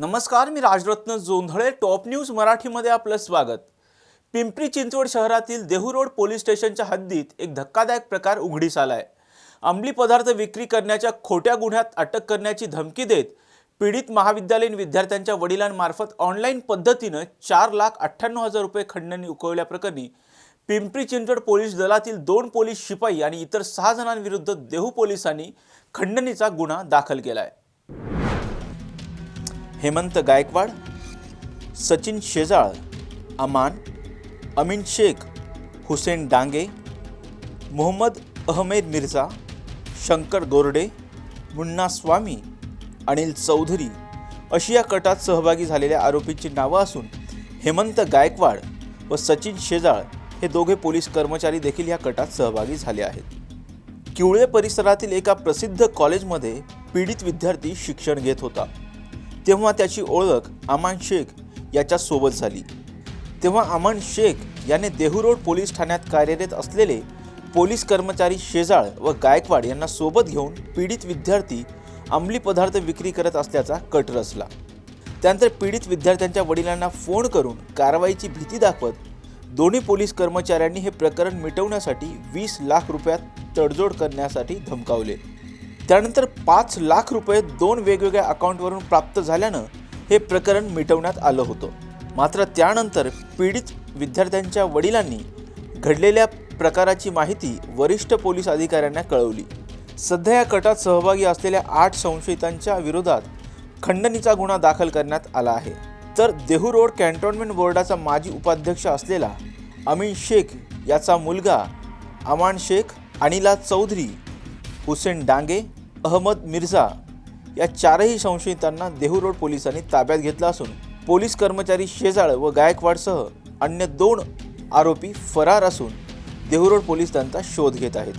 नमस्कार मी Rajratna Jondhale top news मराठीमध्ये आपलं स्वागत. पिंपरी चिंचवड शहरातील देहू रोड पोलीस स्टेशनच्या हद्दीत एक धक्कादायक प्रकार उघडीस आला आहे अंमली पदार्थ विक्री करण्याच्या खोट्या गुन्ह्यात अटक करण्याची धमकी देत पीडित महाविद्यालयीन विद्यार्थ्यांच्या वडिलांमार्फत ऑनलाईन पद्धतीनं चार लाख अठ्ठ्याण्णव हजार रुपये खंडणी उकळल्याप्रकरणी पिंपरी चिंचवड पोलीस दलातील दोन पोलीस शिपाई आणि इतर सहा जणांविरुद्ध देहू पोलिसांनी खंडणीचा गुन्हा दाखल केला आहे हेमंत गायकवाड सचिन शेजाळ अमान अमीन शेख हुसेन डांगे मोहम्मद अहमेद मिर्झा शंकर गोरडे मुन्ना स्वामी अनिल चौधरी अशी या कटात सहभागी झालेल्या आरोपींची नावं असून हेमंत गायकवाड व सचिन शेजाळ हे दोघे पोलीस कर्मचारी देखील या कटात सहभागी झाले आहेत. किवळे परिसरातील एका प्रसिद्ध कॉलेजमध्ये पीडित विद्यार्थी शिक्षण घेत होता. तेव्हा त्याची ओळख अमान शेख याच्या सोबत झाली. तेव्हा अमान शेख याने देहू रोड पोलीस ठाण्यात कार्यरत असलेले पोलीस कर्मचारी शेजाळ व गायकवाड यांना सोबत घेऊन पीडित विद्यार्थी अंमली पदार्थ विक्री करत असल्याचा कट रचला. त्यानंतर पीडित विद्यार्थ्यांच्या वडिलांना फोन करून कारवाईची भीती दाखवत दोन्ही पोलीस कर्मचाऱ्यांनी हे प्रकरण मिटवण्यासाठी वीस लाख रुपयात तडजोड करण्यासाठी धमकावले. त्यानंतर पाच लाख रुपये दोन वेगवेगळ्या अकाउंटवरून प्राप्त झाल्यानं हे प्रकरण मिटवण्यात आलं होतं. मात्र त्यानंतर पीडित विद्यार्थ्यांच्या वडिलांनी घडलेल्या प्रकाराची माहिती वरिष्ठ पोलीस अधिकाऱ्यांना कळवली. सध्या या कटात सहभागी असलेल्या आठ संशयितांच्या विरोधात खंडणीचा गुन्हा दाखल करण्यात आला आहे. तर देहू रोड कॅन्टोन्मेंट बोर्डाचा माजी उपाध्यक्ष असलेला अमीन शेख याचा मुलगा अमान शेख अनिला चौधरी हुसेन डांगे अहमद मिर्झा या चारही संशयितांना देहू रोड पोलिसांनी ताब्यात घेतलं असून पोलीस कर्मचारी शेजाळ व गायकवाडसह अन्य दोन आरोपी फरार असून देहूरोड पोलीस त्यांचा शोध घेत आहेत.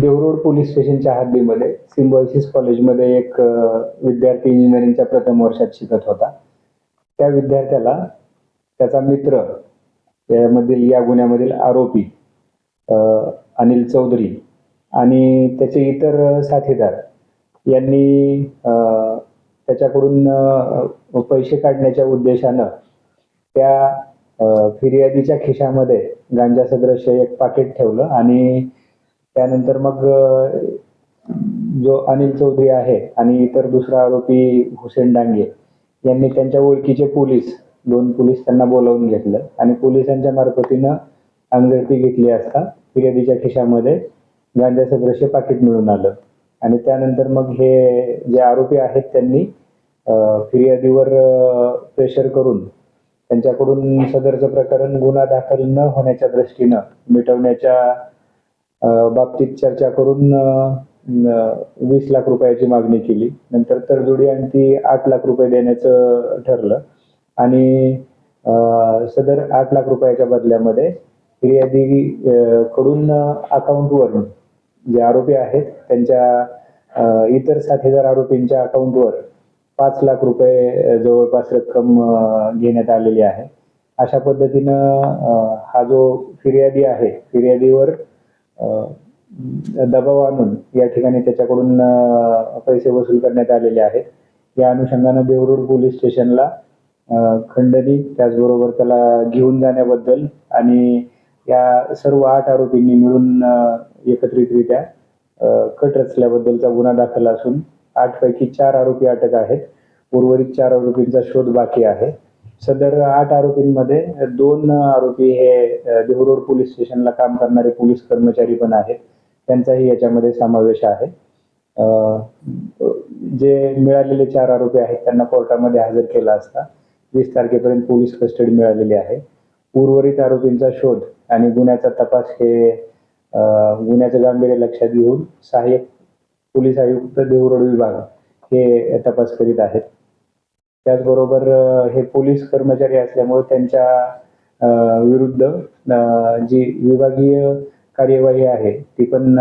देहूरोड पोलीस स्टेशनच्या हद्दीमध्ये सिम्बॉयसिस कॉलेजमध्ये एक विद्यार्थी इंजिनिअरिंगच्या प्रथम वर्षात शिकत होता. त्या विद्यार्थ्याला त्याचा मित्र यामधील या गुन्ह्यामधील आरोपी अनिल चौधरी आणि त्याचे इतर साथीदार यांनी त्याच्याकडून पैसे काढण्याच्या उद्देशानं त्या फिर्यादीच्या खिशामध्ये गांजा सदृश एक पाकिट ठेवलं आणि त्यानंतर मग जो अनिल चौधरी आहे आणि इतर दुसरा आरोपी हुसेन डांगे यांनी त्यांच्या ओळखीचे पोलीस दोन पोलीस त्यांना बोलावून घेतलं आणि पोलिसांच्या मार्फतीनं अंगझडती घेतली असता फिर्यादीच्या खिशामध्ये गांजाचं ब्रशे पाकिट मिळून आलं. आणि त्यानंतर मग हे जे आरोपी आहेत त्यांनी फिर्यादीवर प्रेशर करून त्यांच्याकडून सदरचं प्रकरण गुन्हा दाखल न होण्याच्या दृष्टीनं मिटवण्याच्या बाबतीत चर्चा करून वीस लाख रुपयाची मागणी केली. नंतर तरजोडी आणि ती आठ लाख रुपये देण्याचं ठरलं. आणि सदर आठ लाख रुपयाच्या बदल्यामध्ये फिर्यादी कडून अकाउंटवरून जे आरोपी आहेत त्यांच्या इतर साथीदार आरोपींच्या अकाउंटवर पाच लाख रुपये जवळपास रक्कम घेण्यात आलेली आहे. अशा पद्धतीनं हा जो फिर्यादी आहे फिर्यादीवर दबाव आणून या ठिकाणी त्याच्याकडून पैसे वसूल करण्यात आलेले आहेत. या अनुषंगानं देवरूड पोलीस स्टेशनला खंडणी त्याचबरोबर त्याला घेऊन जाण्याबद्दल आणि या सर्व आठ आरोपींनी मिळून एकत्रितरित्या कट रचल्याबद्दलचा गुन्हा दाखल असून आठ पैकी चार आरोपी अटक आहेत. उर्वरित चार आरोपींचा शोध बाकी आहे. सदर आठ आरोपींमध्ये दोन आरोपी हे देहरोड पोलीस स्टेशनला काम करणारे पोलीस कर्मचारी पण आहेत. त्यांचाही याच्यामध्ये समावेश आहे. जे मिळालेले चार आरोपी आहेत त्यांना कोर्टामध्ये हजर केला असता वीस तारखेपर्यंत पोलीस कस्टडी मिळालेली आहे. उर्वरित आरोपींचा शोध आणि गुन्ह्याचा तपास हे गुन्ह्याचं गांभीर्य लक्षात घेऊन सहाय्यक पोलीस आयुक्त देहूरोड विभाग हे तपास करीत आहेत. त्याचबरोबर हे पोलीस कर्मचारी असल्यामुळे त्यांच्या विरुद्ध जी विभागीय कार्यवाही आहे ती पण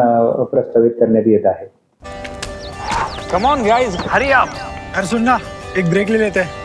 प्रस्तावित करण्यात येत आहे. कम ऑन गाइस हरी सुन ना एक ब्रेक ले लेते. हैं